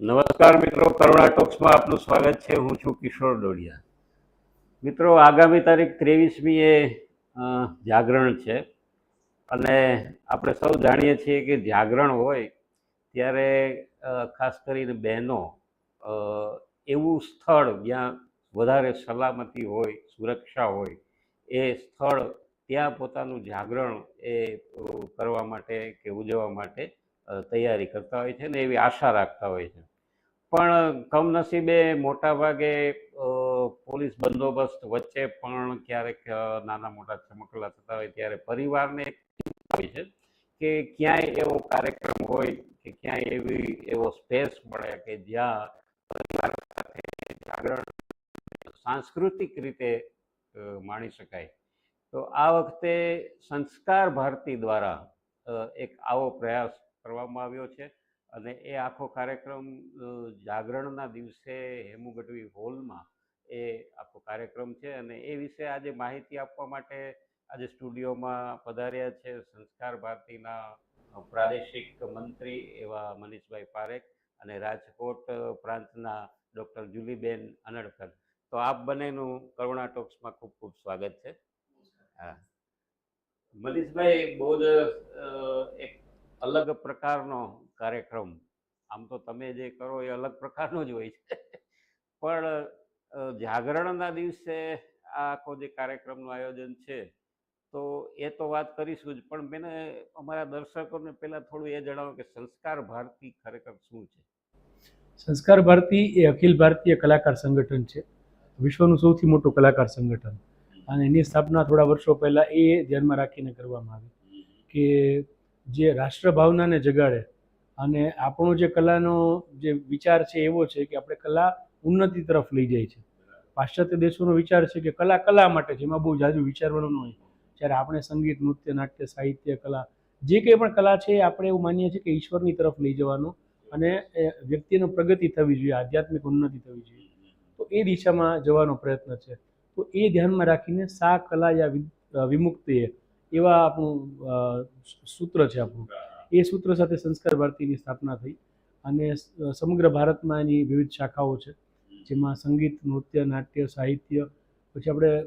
નમસ્કાર મિત્રો, કરુણા ટોક્સમાં આપનું સ્વાગત છે. હું છું કિશોર ડોડિયા. મિત્રો, આગામી તારીખ ત્રેવીસમી એ જાગરણ છે. અને આપણે સૌ જાણીએ છીએ કે જાગરણ હોય ત્યારે ખાસ કરીને બહેનો એવું સ્થળ જ્યાં વધારે સલામતી હોય, સુરક્ષા હોય, એ સ્થળ ત્યાં પોતાનું જાગરણ એ કરવા માટે કે ઉજવવા માટે તૈયારી કરતા હોય છે ને એવી આશા રાખતા હોય છે. પણ કમનસીબે મોટાભાગે પોલીસ બંદોબસ્ત વચ્ચે પણ ક્યારેક નાના મોટા ચમકલા થતા હોય ત્યારે પરિવારને હોય છે કે ક્યાંય એવો કાર્યક્રમ હોય કે ક્યાંય એવી, એવો સ્પેસ મળે કે જ્યાં પરિવાર સાથે જાગરણ સાંસ્કૃતિક રીતે માણી શકાય. તો આ વખતે સંસ્કાર ભારતી દ્વારા એક આવો પ્રયાસ કરવામાં આવ્યો છે. અને એ આખો કાર્યક્રમ જાગરણના દિવસે હેમુ ગઢવી હોલમાં એ આખો કાર્યક્રમ છે અને એ વિશે આજે માહિતી આપવા માટે આજે સ્ટુડિયોમાં પધાર્યા છે સંસ્કાર ભારતીના પ્રાદેશિક મંત્રી એવા મનીષભાઈ પારેખ અને રાજકોટ પ્રાંતના ડૉક્ટર જુલીબેન અનડકર. તો આપ બંનેનું કરુણા ટોક્સમાં ખૂબ ખૂબ સ્વાગત છે. હા. મનીષભાઈ, બહુ જ એક અલગ પ્રકારનો કાર્યક્રમ. આમ તો તમે જે કરો એ અલગ પ્રકારનો જ હોય છે. પણ જાગરણના દિવસે આ આખો જે કાર્યક્રમનું આયોજન છે તો એ તો વાત કરીશું જ. પણ મેં અમારા દર્શકોને પહેલાં થોડું એ જણાવો કે સંસ્કાર ભારતી ખરેખર શું છે? સંસ્કાર ભારતી એ અખિલ ભારતીય કલાકાર સંગઠન છે. વિશ્વનું સૌથી મોટું કલાકાર સંગઠન. અને એની સ્થાપના થોડા વર્ષો પહેલાં એ ધ્યાનમાં રાખીને કરવામાં આવી કે જે રાષ્ટ્રભાવનાને જગાડે અને આપણો જે કલાનો જે વિચાર છે એવો છે કે આપણે કલા ઉન્નતિ તરફ લઈ જાય છે. પાશ્ચાત્ય દેશોનો વિચાર છે કે કલા કલા માટે છે, એમાં બહુ જાજુ વિચારવાનું ન હોય. જ્યારે આપણે સંગીત, નૃત્ય, નાટ્ય, સાહિત્ય, કલા, જે કંઈ પણ કલા છે, આપણે એવું માનીએ છીએ કે ઈશ્વરની તરફ લઈ જવાનું અને વ્યક્તિનો પ્રગતિ થવી જોઈએ, આધ્યાત્મિક ઉન્નતિ થવી જોઈએ. તો એ દિશામાં જવાનો પ્રયત્ન છે. તો એ ધ્યાનમાં રાખીને સા, કલા યા વિમુક્તિએ એવા આપણું સૂત્ર છે આપણું. એ સૂત્ર સાથે સંસ્કાર ભારતીની સ્થાપના થઈ અને સમગ્ર ભારતમાં એની વિવિધ શાખાઓ છે, જેમાં સંગીત, નૃત્ય, નાટ્ય, સાહિત્ય, પછી આપણે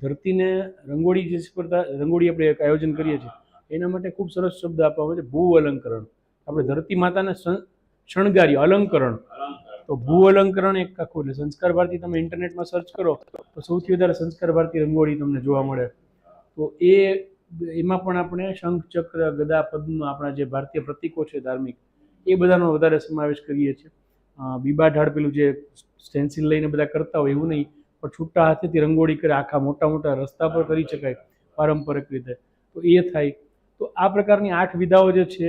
ધરતીને રંગોળી જે સ્પર્ધા, રંગોળી આપણે એક આયોજન કરીએ છીએ, એના માટે ખૂબ સરસ શબ્દ આપવામાં આવે છે, ભૂ અલંકરણ. આપણે ધરતી માતાને શણ- શણગારી, અલંકરણ. તો ભૂ અલંકરણ એક આખું એટલે સંસ્કાર ભારતી તમે ઇન્ટરનેટમાં સર્ચ કરો, તો સૌથી વધારે સંસ્કાર ભારતી રંગોળી તમને જોવા મળે. તો એ એમાં પણ આપણે શંખ ચક્ર, ગદા પદ્મ આપણા જે ભારતીય પ્રતીકો છે ધાર્મિક, એ બધાનો વધારે સમાવેશ કરીએ છીએ. બીબા ઢાળ પેલું જે સ્ટેન્સિલ લઈને બધા કરતા હોય એવું નહીં, પણ છૂટા હાથેથી રંગોળી કરે, આખા મોટા મોટા રસ્તા પર કરી શકાય પારંપરિક રીતે. તો એ થાય. તો આ પ્રકારની આઠ વિધાઓ જે છે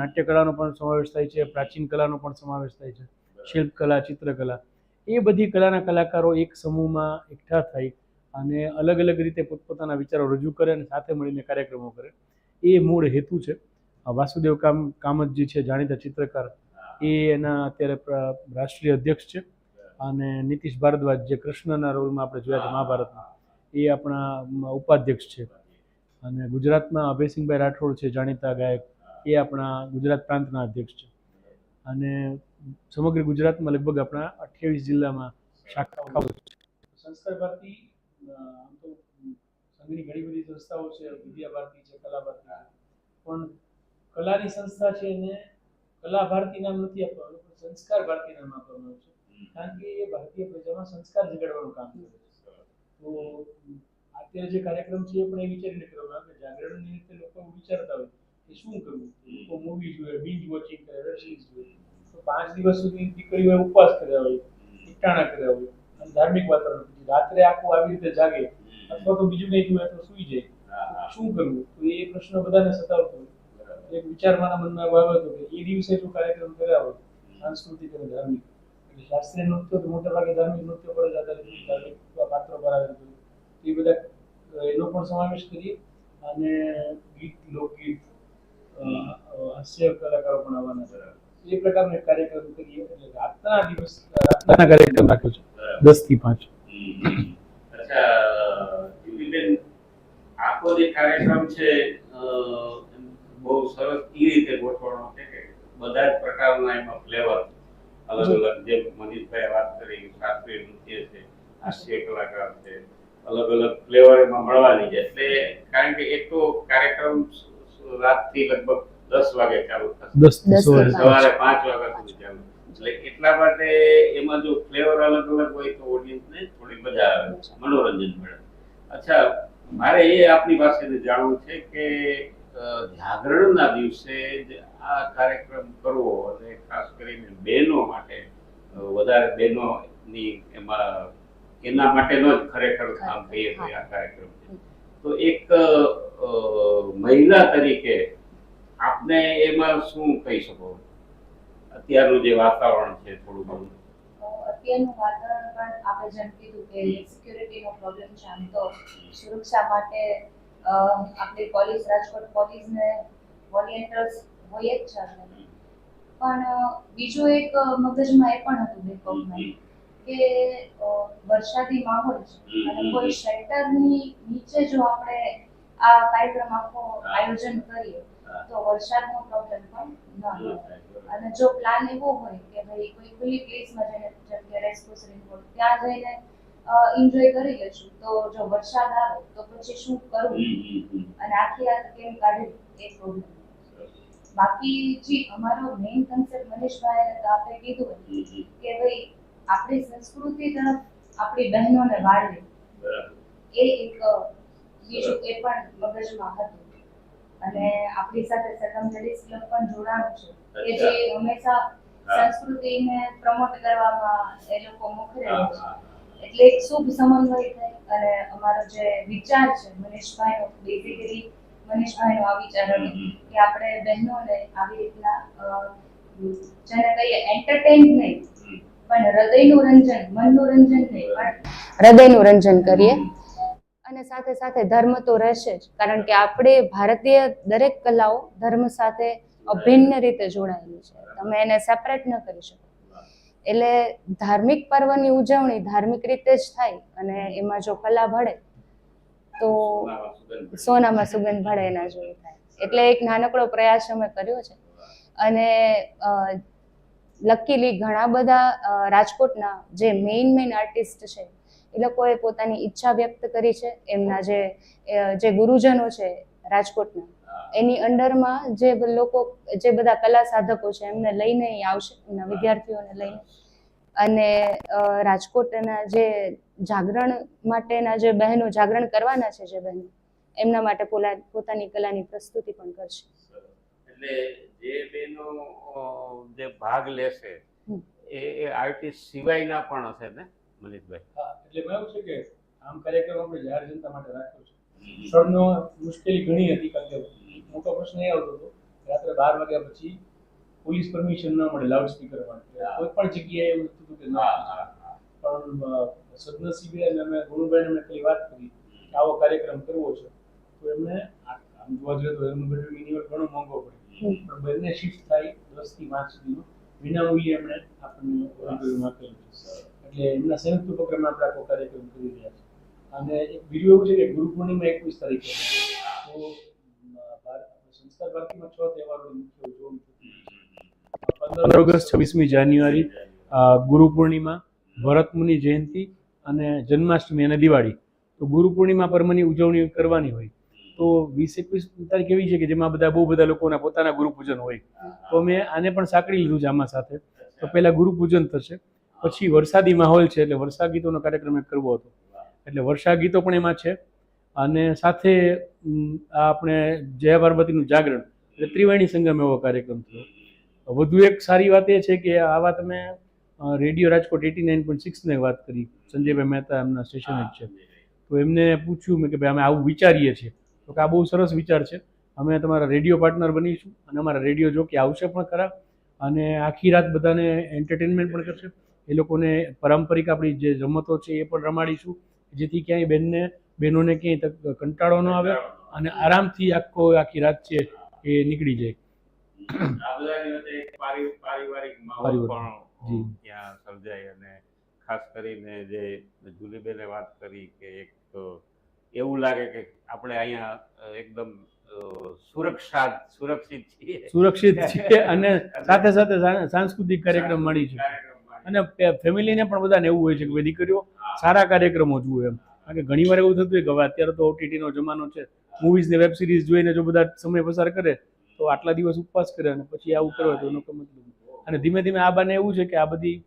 નાટ્યકલાનો પણ સમાવેશ થાય છે, પ્રાચીન કલાનો પણ સમાવેશ થાય છે, શિલ્પકલા, ચિત્રકલા. એ બધી કલાના કલાકારો એક સમૂહમાં એકઠા થઈ અને અલગ અલગ રીતે પોતપોતાના વિચારો રજૂ કરે અને સાથે મળીને કાર્યક્રમો કરે. એ મૂળ હેતુ છે. વાસુદેવ કામ, કામતજી છે, જાણીતા ચિત્રકાર. એ એના અત્યારે રાષ્ટ્રીય અધ્યક્ષ છે. અને નીતિશ ભારદ્વાજ જે કૃષ્ણના રોલમાં આપણે જોયા છે મહાભારતમાં એ આપણા ઉપાધ્યક્ષ છે. અને ગુજરાતમાં અભયસિંહભાઈ રાઠોડ છે, જાણીતા ગાયક. એ આપણા ગુજરાત પ્રાંતના અધ્યક્ષ છે. અને સમગ્ર ગુજરાતમાં લગભગ આપણા અઠ્યાવીસ જિલ્લામાં શાખાઓ છે. સંસ્કાર ભારતી આમ તો સંઘની ઘણી બધી સંસ્થાઓ છે વિદ્યા ભારતી છે કલા ભારતી પણ કલાની સંસ્થા છે એને કલા ભારતી નામ નથી આપવાનું પણ સંસ્કાર ભારતી નામ આવ્યું છે. કારણ કે એ ભારતીય પ્રજામાં સંસ્કાર જગાડવાનું કામ કરે છે. તો અત્યારે જે કાર્યક્રમ છે એ પણ એ વિચારીને કરવામાં આવે કે જાગરણ નિમિત્તે લોકો વિચારતા હોય કે શું કરવું? લોકો મૂવી જોઈએ બીજ વોચિંગ કરે વેબ સિરીઝ જોઈએ. તો પાંચ દિવસ સુધી દીકરીઓ ઉપવાસ કર્યા હોય એકટાણા કર્યા હોય. ધાર્મિક વાતાવરણ પછી રાત્રે આખું આવી રીતે જાગે અથવા તો બીજું કંઈ થયું તો સુઈ જાય. શું કરવું? તો એ પ્રશ્ન બધાને સતાવતો એક વિચાર મારા મનમાં એવો આવ્યો હતો કે એ દિવસે જો કાર્યક્રમ કર્યા હોય સાંસ્કૃતિક અને ધાર્મિક. એટલે શાસ્ત્રીય નૃત્ય તો મોટા ભાગે ધાર્મિક નૃત્ય પર જ આધારિત ધાર્મિક પાત્રો પર આધારિત હોય. એ બધા એનો પણ સમાવેશ કરીએ. અને ગીત લોકગીત હાસ્ય કલાકારો પણ આવવાના છે. એ પ્રકારનો કાર્યક્રમ કરીએ. એટલે રાતના દિવસ રાતના કાર્યક્રમ રાખ્યો છે. દસથી પાંચ આખો જે કાર્યક્રમ છે બહુ સરસ એ રીતે ગોઠવણો છે કે બધા જ પ્રકારના એમાં ફ્લેવર અલગ અલગ જેમ મનીષભાઈ વાત કરી શાસ્ત્રીય નૃત્ય છે હાસ્ય કલાકાર છે અલગ અલગ ફ્લેવર એમાં મળવાની છે એટલે કારણ કે એક તો કાર્યક્રમ રાતથી લગભગ દસ વાગે ચાલુ થશે. સવારે પાંચ વાગ્યા સુધી ચાલુ એટલે એટલા માટે એમાં જો ફ્લેવર અલગ અલગ હોય તો ઓડિયન્સને થોડી મજા આવે, મનોરંજન મળે. અચ્છા, મારે એ આપની પાસેથી જાણવું છે કે જાગરણના દિવસે આ કાર્યક્રમ કરવો અને ખાસ કરીને બહેનો માટે વધારે બહેનોની એમાં, એના માટેનો જ ખરેખર કામ કહીએ તો આ કાર્યક્રમ તો એક મહિલા તરીકે આપને એમાં શું કહી શકો? અત્યારનું જે વાતાવરણ છે થોડું ઘણું. અત્યારનું વાતાવરણ પણ આપણે જેમ કીધું કે સિક્યુરિટીનો પ્રોબ્લેમ છે આમ તો સુરક્ષા માટે આપણે પોલીસ રાજકોટ પોલીસને વોલેન્ટિયર્સ હોય જ છે પણ બીજું એક મગજમાં એ પણ હતું બેકઅપમાં કે વરસાદી માહોલ છે. અને કોઈ શેલ્ટરની નીચે જો આપણે આ કાર્યક્રમ આખો આયોજન કરીએ તો વરસાદનો પ્રોબ્લેમ પણ ન આવે. અને જો પ્લાન એવો હોય કે ભાઈ કોઈ ખુલ્લી પ્લેસમાં જઈને જેમ કે રેસકોર્સ રિંગ ત્યાં જઈને એન્જોય કરી લેશું. તો જો વરસાદ આવે તો પછી શું કરવું? અને આખી રાત કેમ કાઢવી? એ પ્રોબ્લેમ બાકી જે અમારો મેઇન કન્સેપ્ટ મનીષભાઈ તો આપણે કીધું કે ભાઈ આપણી સંસ્કૃતિ તરફ આપણી બહેનોને વાળવી. એ એક બીજું એ પણ મગજમાં હતું. અને આપણી સાથે લેડીઝ ક્લબ પણ જોડાણું છે. કે જે હંમેશા સંસ્કૃતિને પ્રમોટ કરવામાં એ લોકો મોખરે છે. એટલે એક શુભ સમન્વય થાય અને અમારો જે વિચાર છે મનીષભાઈનો બેઝિકલી મનીષભાઈનો આ વિચાર હતો કે આપણે બહેનોને આવી રીતના જેને કહીએ એન્ટરટેન નહીં પણ હૃદયનું રંજન મનનું રંજન નહીં પણ હૃદયનું રંજન કરીએ. અને સાથે સાથે ધર્મ તો રહેશે જ. કારણ કે આપણે ભારતીય દરેક કલાઓ ધર્મ સાથે અભિન્ન રીતે જોડાયેલી છે. તમે એને સેપરેટ ન કરી શકો. એટલે ધાર્મિક પર્વની ઉજવણી ધાર્મિક રીતે જ થાય અને એમાં જો કલા ભળે, તો સોનામાં સુગંધ ભળે એના જેવું થાય. એટલે એક નાનકડો પ્રયાસ અમે કર્યો છે. અને લકીલી ઘણા બધા રાજકોટના જે મેઇન મેઇન આર્ટિસ્ટ છે એ લોકોએ પોતાની ઈચ્છા વ્યક્ત કરી છે એમના જે જે ગુરુજનો છે રાજકોટના એની અંડરમાં જે લોકો જે બધા કલા સાધકો છે એમને લઈને આવશે એમના વિદ્યાર્થીઓને લઈને. અને રાજકોટના જે જાગરણ માટેના જે બહેનો જાગરણ કરવાના છે જે બહેનો એમના માટે પોતાની કલાની પ્રસ્તુતિ પણ કરશે. એટલે જે બેનો જે ભાગ લેશે એ આર્ટિસ્ટ સિવાયના પણ હશે ને? મનીષભાઈ હા, એટલે મેં એવું છે કે આમ કાર્યક્રમ આપણે જાહેર જનતા માટે રાખ્યો છે. સ્થળનો મુશ્કેલી ઘણી હતી કારણ કે મોટો પ્રશ્ન એ આવતો હતો રાત્રે બાર વાગ્યા પછી પોલીસ પરમિશન ન મળે લાઉડ સ્પીકર માટે કોઈ પણ જગ્યાએ એવું થતું હતું કે ના પણ સદનસીબે અને અમે ગુરુભાઈને અમે પેલી વાત કરી કે આવો કાર્યક્રમ કરવો છે. તો એમને આમ જોવા જોઈએ તો એમનું બધું મિનિમમ ઘણો મોંઘો પડે. પણ બંને શિફ્ટ થાય દસથી પાંચ સુધીનો વિનામૂલ્યે એમણે આપણને આપેલું છે. એટલે એમના સંયુક્ત ઉપક્રમ આપણે આખો કાર્યક્રમ કરી રહ્યા છે અને એક બીજું એવું છે કે ગુરુ પૂર્ણિમા એકવીસ તારીખે. તો સંસ્કાર ભારતીમાં છ તહેવારોની મુખ્ય. પંદર ઓગસ્ટ, છવ્વીસમી જાન્યુઆરી ગુરુ પૂર્ણિમા, ભરત મુનિ જયંતિ અને જન્માષ્ટમી અને દિવાળી. તો ગુરુ પૂર્ણિમા પર્વની ઉજવણી કરવાની હોય. તો વીસ એકવીસ તારીખ એવી છે કે જેમાં બધા બહુ બધા લોકોના પોતાના ગુરુ પૂજન હોય. તો મેં આને પણ સાંકળી લીધું છે આમાં સાથે. તો પહેલા ગુરુ પૂજન થશે. પછી વરસાદી માહોલ છે એટલે વર્ષા ગીતોનો કાર્યક્રમ એક કરવો હતો. એટલે વર્ષા ગીતો પણ એમાં છે. અને સાથે આપણે જય પાર્વતીનું જાગરણ, એટલે ત્રિવેણી સંગમ એવો કાર્યક્રમ થયો. વધુ એક સારી વાત એ છે કે આ વાત અમે radio Rajkot at nine point સિક્સને વાત કરી. સંજયભાઈ મહેતા એમના સ્ટેશન જ છે. તો એમને પૂછ્યું મેં કે ભાઈ અમે આવું વિચારીએ છીએ. તો કે આ બહુ સરસ વિચાર છે. અમે તમારા રેડિયો પાર્ટનર બનીશું અને અમારા રેડિયો જોકે આવશે પણ ખરા. અને આખી રાત બધાને એન્ટરટેનમેન્ટ પણ કરશે. એ લોકોને પારંપરિક આપણી જે રમતો છે એ પણ રમાડીશું જેથી ક્યાંય બેનને બહેનોને ક્યાંય કંટાળો ન આવે અને આરામથી આખો આખી રાત છે એ નીકળી જાય. ત્યાં સર્જાય અને ખાસ કરીને જે જુલીબેને વાત કરી કે એક એવું લાગે કે આપણે અહીંયા એકદમ સુરક્ષા સુરક્ષિત છીએ. સુરક્ષિત છે અને સાથે સાથે સાંસ્કૃતિક કાર્યક્રમ મળી છે. અને ફેમિલીને પણ બધાને એવું હોય છે કે ભાઈ દીકરીઓ સારા કાર્યક્રમો જુએ એમ. કારણ કે ઘણી વાર એવું થતું હોય કે હવે અત્યારે તો ઓટીટીનો જમાનો છે મૂવીઝ ને વેબ સિરીઝ જોઈને જો બધા સમય પસાર કરે, તો આટલા દિવસ ઉપવાસ કરે અને પછી આવું કરે તો એનો મતલબ અને ધીમે ધીમે આ બાને એવું છે કે આ બધી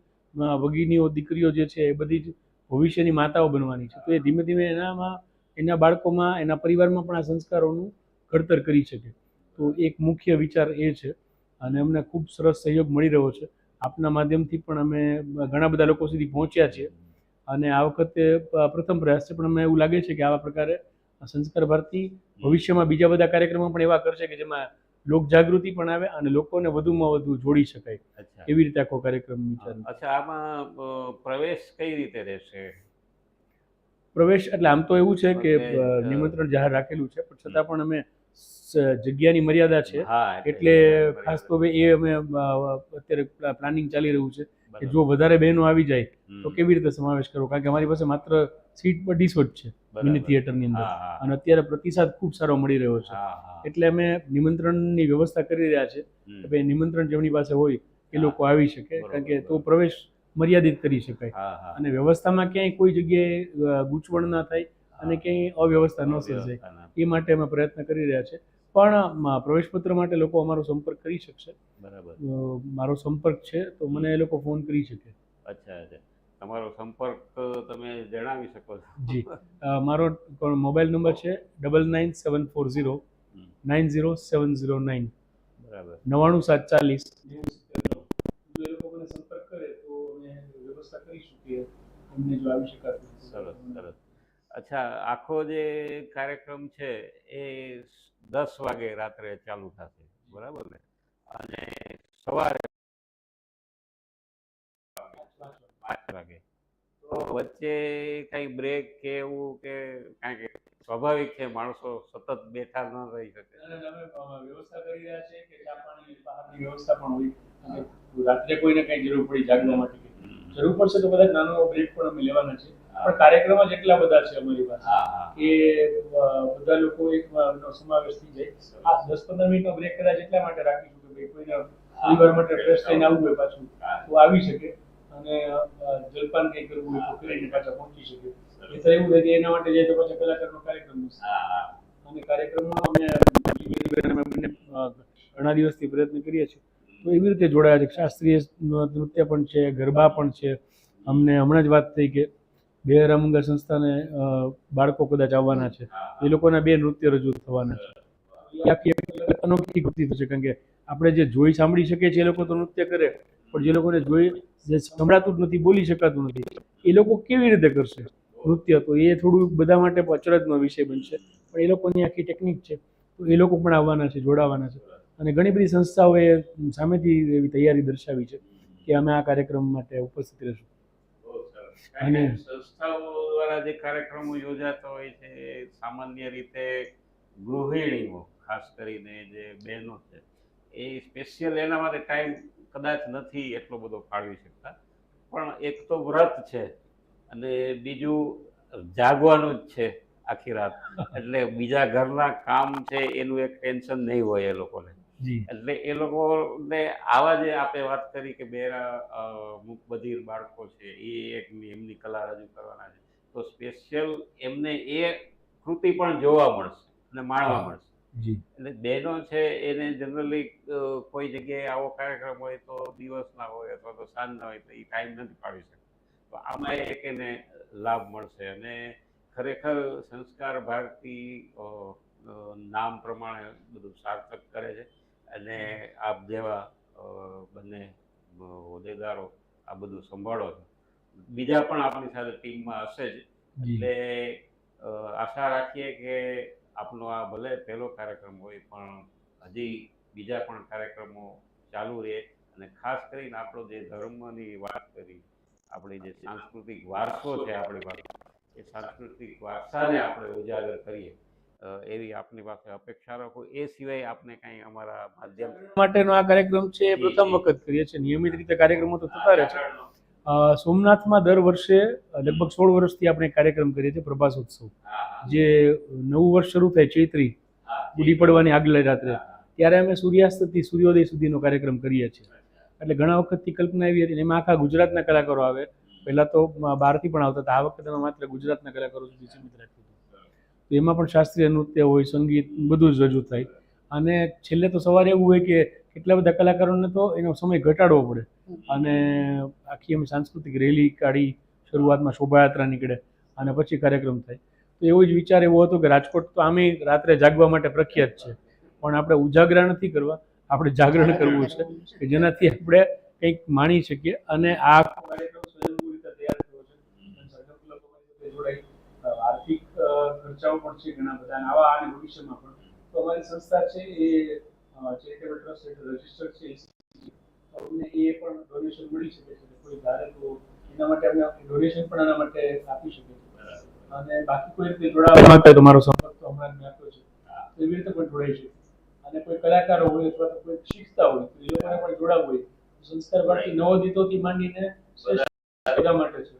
ભગીનીઓ, દીકરીઓ જે છે, એ બધી જ ભવિષ્યની માતાઓ બનવાની છે. તો એ ધીમે ધીમે એનામાં, એના બાળકોમાં, એના પરિવારમાં પણ આ સંસ્કારોનું ઘડતર કરી શકે. તો એક મુખ્ય વિચાર એ છે અને અમને ખૂબ સરસ સહયોગ મળી રહ્યો છે. આપના માધ્યમથી પણ અમે ઘણા બધા લોકો સુધી પહોંચ્યા છીએ. અને આ વખતે પ્રથમ પ્રયાસ છે પણ અમને એવું લાગે છે કે આવા પ્રકારે સંસ્કાર ભારતી ભવિષ્યમાં બીજા બધા કાર્યક્રમો પણ એવા કરશે કે જેમાં લોક જાગૃતિ પણ આવે અને લોકોને વધુમાં વધુ જોડી શકાય. એવી રીતે આખો કાર્યક્રમ વિચાર અચ્છા આમાં પ્રવેશ કઈ રીતે રહેશે? પ્રવેશ એટલે આમ તો એવું છે કે નિમંત્રણ જાહેર રાખેલું છે પણ છતાં પણ અમે જગ્યાની મર્યાદા છે. એટલે ખાસ તો એ અમે અત્યારે પ્લાનિંગ ચાલી રહ્યું છે કે જો વધારે બહેનો આવી જાય તો કેવી રીતે સમાવેશ કરવો? કારણ કે અમારી પાસે માત્ર સીટ પર ડીસો જ છે મિની થિયેટરની અંદર. અને અત્યારે પ્રતિસાદ ખૂબ સારો મળી રહ્યો છે. એટલે અમે નિમંત્રણની વ્યવસ્થા કરી રહ્યા છે કે ભાઈ નિમંત્રણ જેમની પાસે હોય એ લોકો આવી શકે. કારણ કે તો પ્રવેશ મર્યાદિત કરી શકાય. અને વ્યવસ્થામાં ક્યાંય કોઈ જગ્યાએ ગૂંચવણ ના થાય. અને ક્યાંય અવ્યવસ્થા ન સર્જાય. એ માટે અમે પ્રયત્ન કરી રહ્યા છે. પણ પ્રવેશપત્ર માટે લોકો અમારો સંપર્ક કરી શકશે. બરાબર. મારો સંપર્ક છે તો મને એ લોકો ફોન કરી શકે. અચ્છા અચ્છા. તમારો સંપર્ક તમે જણાવી શકો છો. જી. મારો મોબાઈલ નંબર છે double nine seven four zero nine zero seven zero nine બરાબર. નવ્વાણું સાત ચાલીસ. જો એ લોકો મને સંપર્ક કરે તો અમે વ્યવસ્થા કરીશું કે એમને જો આવી શકાતું સરસ સરસ. અચ્છા, આખો જે કાર્યક્રમ છે એ દસ વાગે રાત્રે ચાલુ થશે, બરાબર ને? અને સવારે પાંચ વાગે. તો વચ્ચે કઈ બ્રેક કે એવું કે કારણ કે સ્વાભાવિક છે, માણસો સતત બેઠા ન રહી શકે. વ્યવસ્થા કરી રહ્યા છીએ કે ચા પાણી બહારની વ્યવસ્થા પણ હોય. રાત્રે કોઈને કઈ જરૂર પડી, જાગવા માટે જરૂર પડશે તો કદાચ નાનો બ્રેક પણ અમે લેવાના છે. પણ કાર્યક્રમ જ એટલા બધા છે અમારી પાસે કે બધા લોકો એક સમાવેશ થઈ જાય. આ દસ પંદર મિનિટનો બ્રેક કદાચ એટલા માટે રાખીશું કે ભાઈ કોઈને થોડી માટે ફ્રેશ થઈને આવવું હોય પાછું તો આવી શકે. અને જલપાન કંઈ કરવું હોય તો કરીને પાછા પહોંચી શકે. એટલે એવું થાય કે એના માટે જાય તો પાછા કલાકારનો કાર્યક્રમ અને કાર્યક્રમમાં અમે અમે ઘણા દિવસથી પ્રયત્ન કરીએ છીએ. તો એવી રીતે જોડાયા છે. શાસ્ત્રીય નૃત્ય પણ છે ગરબા પણ છે. અમને હમણાં જ વાત થઈ કે બે રમંગા સંસ્થાને બાળકો કદાચ આવવાના છે. એ લોકોના બે નૃત્ય રજૂ થવાના છે. આખી અનોખી કૃતિ થશે કારણ કે આપણે જે જોઈ સાંભળી શકીએ છીએ એ લોકો તો નૃત્ય કરે પણ જે લોકોને જોઈ જે સંભળાતું જ નથી બોલી શકાતું નથી એ લોકો કેવી રીતે કરશે નૃત્ય? તો એ થોડું બધા માટે અચરજનો વિષય બનશે પણ એ લોકોની આખી ટેકનિક છે. તો એ લોકો પણ આવવાના છે જોડાવાના છે. અને ઘણી બધી સંસ્થાઓએ સામેથી એવી તૈયારી દર્શાવી છે કે અમે આ કાર્યક્રમ માટે ઉપસ્થિત રહેશું. અને સંસ્થાઓ દ્વારા જે કાર્યક્રમો યોજાતા હોય છે સામાન્ય રીતે ગૃહિણીઓ, ખાસ કરીને જે બહેનો છે, એ સ્પેશિયલ એના માટે ટાઈમ કદાચ નથી એટલો બધો ફાળવી શકતા. પણ એક તો વ્રત છે અને બીજું જાગવાનું જ છે આખી રાત. એટલે બીજા ઘરના કામ છે, એનું એક ટેન્શન નહીં હોય એ લોકોને. એટલે એ લોકોને આવા જે આપણે વાત કરી કે બેરા બધિર બાળકો છે એ એક એમની કલા રજૂ કરવાના છે તો સ્પેશિયલ એમને એ કૃતિ પણ જોવા મળશે અને માણવા મળશે. એટલે બહેનો છે એને જનરલી કોઈ જગ્યાએ આવો કાર્યક્રમ હોય તો દિવસના હોય અથવા તો સાંજના હોય તો એ ટાઈમ નથી પાડી શકતા. તો આમાં એક એને લાભ મળશે અને ખરેખર સંસ્કાર ભારતી નામ પ્રમાણે બધું સાર્થક કરે છે. અને આપ જેવા બંને હોદ્દેદારો આ બધું સંભાળો છો. બીજા પણ આપણી સાથે ટીમમાં હશે જ. એટલે આશા રાખીએ કે આપનો આ ભલે પહેલો કાર્યક્રમ હોય પણ હજી બીજા પણ કાર્યક્રમો ચાલુ રહે. અને ખાસ કરીને આપણો જે ધર્મની વાત કરી આપણી જે સાંસ્કૃતિક વારસો છે આપણી પાસે એ સાંસ્કૃતિક વારસાને આપણે ઉજાગર કરીએ. એવી આપની પાસે અપેક્ષા રાખો. એ સિવાય આપને કાંઈ અમારા માધ્યમ માટેનો આ કાર્યક્રમ છે એ પ્રથમ વખત કરીએ છીએ. નિયમિત રીતે કાર્યક્રમો તો થતા રહે છે. સોમનાથમાં દર વર્ષે લગભગ સોળ વર્ષથી આપણે કાર્યક્રમ કરીએ છીએ પ્રભાસોત્સવ જે નવું વર્ષ શરૂ થાય ચૈત્રી ગુડી પડવાની આગલી રાત્રે ત્યારે અમે સૂર્યાસ્તથી સૂર્યોદય સુધીનો કાર્યક્રમ કરીએ છીએ. એટલે ઘણા વખતથી કલ્પના એવી હતી એમાં આખા ગુજરાતના કલાકારો આવે. પહેલાં તો બહારથી પણ આવતા હતા. આ વખતે અમે માત્ર ગુજરાતના કલાકારો સુધી સીમિત રાખ્યું તો એમાં પણ શાસ્ત્રીય નૃત્ય હોય, સંગીત, બધું જ રજૂ થાય. અને છેલ્લે તો સવારે એવું હોય કે કેટલા બધા કલાકારોને તો એનો સમય ઘટાડવો પડે. અને આખી અમે સાંસ્કૃતિક રેલી કાઢી શરૂઆતમાં શોભાયાત્રા નીકળે અને પછી કાર્યક્રમ થાય. તો એવો જ વિચાર એવો હતો કે રાજકોટ તો આમે રાત્રે જાગવા માટે પ્રખ્યાત છે. પણ આપણે ઉજાગરા નથી કરવા, આપણે જાગરણ કરવું છે કે જેનાથી આપણે કંઈક માણી શકીએ. અને આ કાર્યક્રમ સ્વયંભૂ રીતે તૈયાર થયો છે અને સરકાર લોકો સાથે જોડાઈ અ, આર્થિક ખર્ચાઓ પણ છે ઘણા બધા અને આવા અને ભવિષ્યમાં પણ. તો અમારી સંસ્થા છે એ ચેરિટેબલ ટ્રસ્ટ હેઠળ રજિસ્ટર છે. અમને એ પણ ડોનેશન મળી શકે છે કોઈ ધારે તો એના માટે અમે ડોનેશન પણ એના માટે આપી શકીએ છીએ. અને બાકી કોઈ રીતે જોડાવા માંગતા તમારો તો મારો સંપર્ક તો હમણાં જ મેં આપ્યો છે. એવી રીતે પણ જોડાઈ શકે. અને કોઈ કલાકારો હોય અથવા તો કોઈ શીખતા હોય તો એ લોકોને પણ જોડાવવું હોય. તો સંસ્કાર પણ નવોદિતોથી માંડીને બધા માટે છે.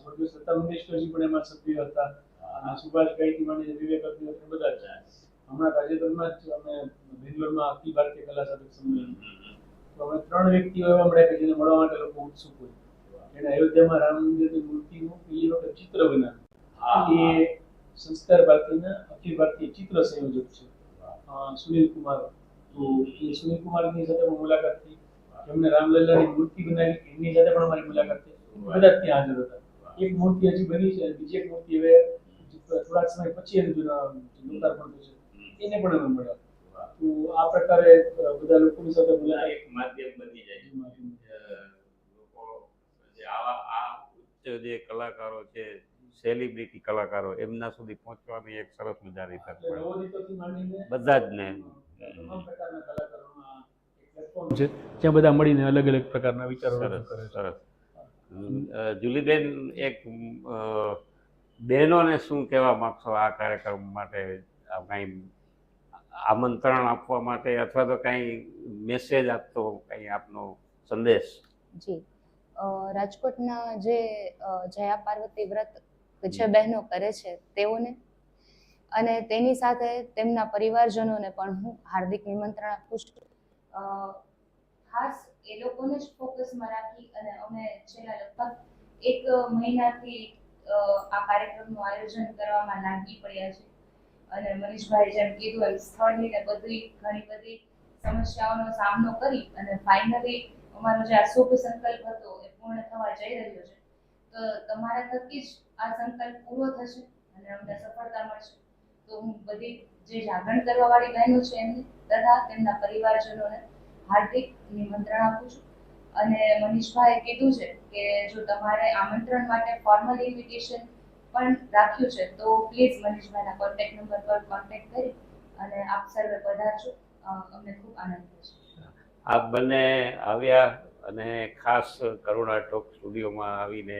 સ્વર્ગીય સત્તા મંગેશકરજી પણ એમાં સભ્ય હતા. અને સુભાષ ગાયથી માંડીને વિવેક અગ્નિહોત્રી બધા જ. હમણાં તાજેતરમાં જ અમે બેંગ્લોરમાં અખિલ ભારતીય કલા સાધક સંમેલન તો અમે ત્રણ વ્યક્તિઓ એવા મળ્યા કે જેને મળવા માટે લોકો ઉત્સુક હોય. એને અયોધ્યામાં રામ મંદિરની મૂર્તિનું એ વખત ચિત્ર બનાવ્યું. એ સંસ્કાર ભારતીના અખિલ ભારતીય ચિત્ર સંયોજક છે. સુનિલ કુમાર. તો એ સુનિલ કુમારની સાથે પણ મુલાકાત થઈ. એમને રામલલ્લાની મૂર્તિ બનાવી એમની સાથે પણ અમારી મુલાકાત થઈ. બધા ત્યાં હાજર હતા. એક મૂર્તિ હજી બની છે અને બીજી એક મૂર્તિ હવે થોડાક સમય પછી એનું લોકાર્પણ થશે. એને પણ અમે મળ્યા. તો આ પ્રકારે બધા લોકોની સાથે મુલાકાત એક માધ્યમ બની જાય છે. લોકો જે આવા આ ઉચ્ચ જે કલાકારો છે સેલિબ્રિટી કલાકારો એમના સુધી પહોંચવાની એક સરસ મજાની તક મળે. બધા જ ને. તમામ પ્રકારના કલાકારોના એક platform છે જ્યાં બધા મળીને અલગ અલગ પ્રકારના વિચારો સરસ કરે સરસ. જુલીબેન એક બહેનોને શું કહેવા માગશો આ કાર્યક્રમ માટે? કંઈ આમંત્રણ આપવા માટે અથવા તો કાંઈ મેસેજ આપતો કાંઈ આપનો સંદેશ? જી. રાજકોટના જે જયા પાર્વતી વ્રત જે બહેનો કરે છે તેઓને અને તેની સાથે તેમના પરિવારજનોને પણ હું હાર્દિક નિમંત્રણ આપું છું. ખાસ એ લોકોને જ ફોકસમાં રાખી અને અમે છેલ્લા લગભગ એક મહિનાથી આ કાર્યક્રમનું આયોજન કરવામાં લાગી પડ્યા છે. અને મનીષભાઈ જેમ કીધું એમ સ્થળની ને બધી ઘણી બધી સમસ્યાઓનો સામનો કરી અને ફાઇનલી અમારો જે આ શુભ સંકલ્પ હતો એ પૂર્ણ થવા જઈ રહ્યો છે. તો તમારા થકી જ આ સંકલ્પ પૂરો થશે અને અમને સફળતા મળશે. તો હું બધી જે જાગરણ કરવા વાળી બહેનો છે એમને તથા તેમના પરિવારજનોને હાર્દિક નિમંત્રણ આપું છું. અને મનીષભાઈએ કીધું છે કે જો તમારે આમંત્રણ માટે ફોર્મલ ઇન્વિટેશન પણ રાખ્યું છે તો પ્લીઝ મનીષભાઈના કોન્ટેક્ટ નંબર પર કોન્ટેક્ટ કરી અને આપ સર્વે પધારજો. અમને ખૂબ આનંદ થશે આપ બંને આવ્યા અને ખાસ કરુણા ટોક સ્ટુડિયોમાં આવીને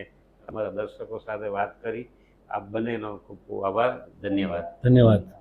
અમારા દર્શકો સાથે વાત કરી. આપ બંનેનો ખૂબ ખૂબ આભાર. ધન્યવાદ. ધન્યવાદ.